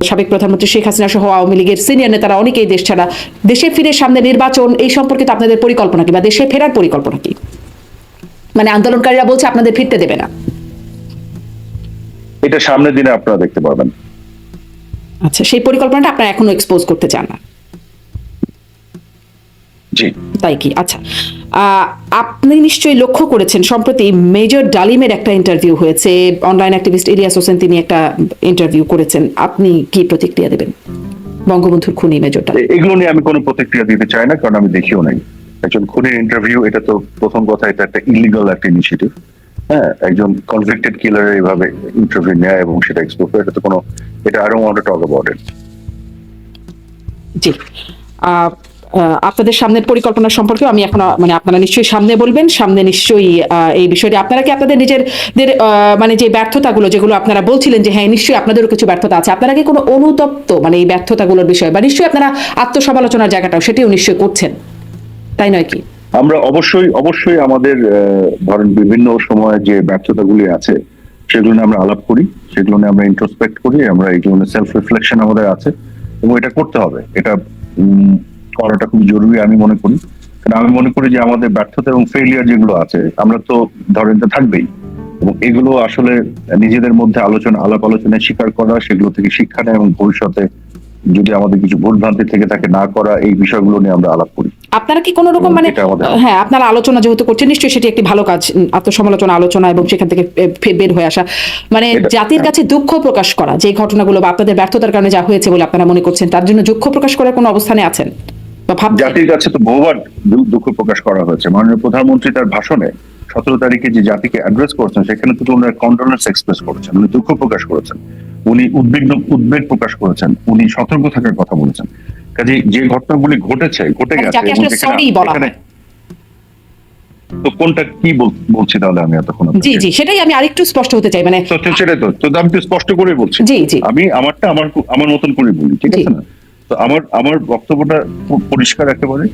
সাবেক প্রধানমন্ত্রী শেখ হাসিনা সহ আওয়ামী লীগের সিনিয়র নেতারা অনেকেই দেশ ছাড়া দেশে ফিরে সামনে নির্বাচন এই সম্পর্কে তো আপনাদের পরিকল্পনা কি বা দেশে ফেরার পরিকল্পনা কি? মানে আন্দোলনকারীরা বলছে আপনাদের ফিরতে দেবে না। এটা সামনের দিনে আপনারা দেখতে পাবেন আচ্ছা সেই পরিকল্পনাটা আপনারা এখনও এক্সপোজ করতে চান না? জি। তাই কি? আচ্ছা আপনি নিশ্চয়ই লক্ষ্য করেছেন সম্প্রতি মেজর ডালিমের একটা ইন্টারভিউ হয়েছে অনলাইন অ্যাক্টিভিস্ট ইলিয়াস হোসেন তিনি একটা ইন্টারভিউ করেছেন আপনি কি প্রতিক্রিয়া দেবেন? বঙ্গবন্ধুর খুনি মেজর ডালিম। এগুলো নিয়ে আমি কোনো প্রতিক্রিয়া দিতে চাই না কারণ আমি দেখিও নাই। একজন খুনের ইন্টারভিউ এটা তো প্রথম কথা এটা একটা ইলিগাল একটা ইনিশিয়েটিভ হ্যাঁ একজন কনভিক্টেড কিলারের এইভাবে ইন্টারভিউ নেয় এবং সেটা এক্সপোজ করে এটা তো কোনো এটা I don't want to talk about it ji. আপনাদের সামনের পরিকল্পনা সম্পর্কে আমি এখন মানে আপনারা নিশ্চয়ই সামনে বলবেন, সামনে নিশ্চয়ই এই বিষয়টি আপনারা কি আপনাদের নিজেদের মানে যে ব্যর্থতাগুলো, যেগুলো আপনারা বলছিলেন যে হ্যাঁ নিশ্চয়ই আপনাদেরও কিছু ব্যর্থতা আছে, আপনারা কি কোনো অনুতপ্ত মানে এই ব্যর্থতাগুলোর বিষয়ে, বা নিশ্চয়ই আপনারা আত্মসমালোচনার জায়গাটাও, সেটিও নিশ্চয়ই করছেন, তাই নয় কি? আমরা অবশ্যই অবশ্যই আমাদের ধরেন বিভিন্ন সময়ে যে ব্যর্থতাগুলি আছে, সেগুলো নিয়ে আমরা আলাপ করি, সেগুলো নিয়ে আমরা ইন্ট্রোস্পেক্ট করি, আমরা এগুলো নিয়ে সেলফ রিফ্লেকশন আমাদের আছে, এবং এটা করতে হবে, এটা করাটা খুব জরুরি আমি মনে করি। কারণ আমি মনে করি যে আমাদের ব্যর্থতা এবং ফেলিয়ার যেগুলো আছে আমরা তো ধরেন তো থাকবেই। এবং এগুলো আসলে নিজেদের মধ্যে আলোচনা আলাপ আলোচনায় স্বীকার করা সেগুলো থেকে শিক্ষা নেয় এবং ভবিষ্যতে যদি আমাদের কিছু ভুল ভ্রান্তি থেকে থাকে না করা এই বিষয়গুলো নিয়ে আমরা আলাপ করি। আপনারা কি কোনো রকম মানে হ্যাঁ আপনারা আলোচনা যেহেতু করছেন নিশ্চয়ই সেটি একটি ভালো কাজ আত্মসমালোচনা আলোচনা এবং সেখান থেকে বের হয়ে আসা। মানে জাতির কাছে দুঃখ প্রকাশ করা যে ঘটনাগুলো বা আপনাদের ব্যর্থতার কারণে যা হয়েছে বলে আপনারা মনে করছেন তার জন্য দুঃখ প্রকাশ করার কোনো অবস্থানে আছেন? জাতির কাছে তো বহুবার দুঃখ প্রকাশ করা হয়েছে। মাননীয় প্রধানমন্ত্রী তার ভাষণে সতেরো তারিখে যে জাতিকে অ্যাড্রেস করেছেন সেখানে তো উনি কন্ডোলেন্স এক্সপ্রেস করেছেন উনি দুঃখ প্রকাশ করেছেন। উনি উদ্বিগ্ন উদ্বেগ প্রকাশ করেছেন উনি সতর্ক থাকার কথা বলেছেন। কাজে যে ঘটনাগুলি ঘটেছে ঘটে মানে গেছে। তো কোনটা কি বলছি তাহলে আমি এতক্ষণ জি জি সেটাই আমি আরেকটু স্পষ্ট হতে চাই মানে সেটাই তো তো আমি স্পষ্ট করে বলছি। জি জি। আমি আমারটা আমার আমার মতন করে বলি ঠিক আছে না? তো আমার আমার বক্তব্যটা পরিষ্কার একেবারে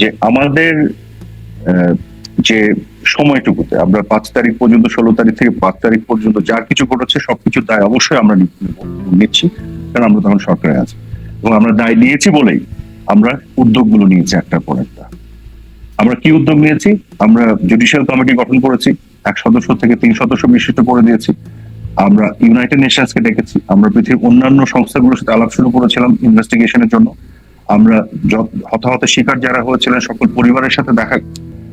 যে আমাদের যে সময়টুকুতে, আমরা পাঁচ তারিখ পর্যন্ত, ষোলো তারিখ থেকে পাঁচ তারিখ পর্যন্ত যা কিছু ঘটেছে সবকিছু দায় অবশ্যই আমরা নিচ্ছি, কারণ আমরা তখন সরকারে আছি। এবং আমরা দায় নিয়েছি বলেই আমরা উদ্যোগগুলো নিয়েছি একটার পর একটা। আমরা কি উদ্যোগ নিয়েছি? আমরা জুডিশিয়াল কমিটি গঠন করেছি, এক সদস্য থেকে তিন সদস্য বিশিষ্ট করে দিয়েছি। আমরা ইউনাইটেড নেশনসকে ডেকেছি। আমরা পৃথিবীর অন্যান্য সংস্থাগুলোর সাথে আলাপ শুরু করেছিলাম ইনভেস্টিগেশনের জন্য। আমরা হতাহতের শিকার যারা হয়েছিলেন, সকল পরিবারের সাথে দেখা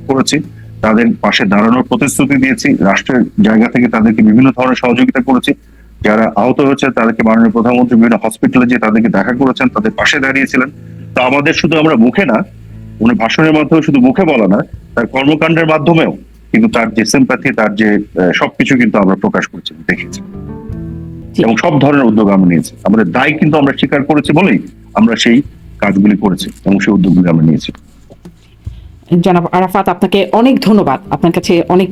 করেছি। তাদের পাশে দাঁড়ানোর প্রতিশ্রুতি দিয়েছি। রাষ্ট্রের জায়গা থেকে তাদেরকে বিভিন্ন ধরনের সহযোগিতা করেছি। যারা আহত হয়েছে, তাদেরকে মাননীয় প্রধানমন্ত্রী বিভিন্ন হসপিটালে যে তাদেরকে দেখা করেছেন, তাদের পাশে দাঁড়িয়েছিলেন। তো আমাদের শুধু আমরা মুখে না, উনি ভাষণের মাধ্যমে শুধু মুখে বলা না, তার কর্মকাণ্ডের মাধ্যমেও কিন্তু তার যে সিম্প্যাথি তার যে সবকিছু কিন্তু আমরা প্রকাশ করছি দেখেছি। এবং সব ধরনের উদ্যোগ আমরা নিয়েছি। আমাদের দায় কিন্তু আমরা স্বীকার করেছি বলেই আমরা সেই কাজগুলি করেছি এবং সেই উদ্যোগগুলি আমরা নিয়েছি। জনাব আরাফাত আপনাকে অনেক ধন্যবাদ। আপনার কাছে অনেক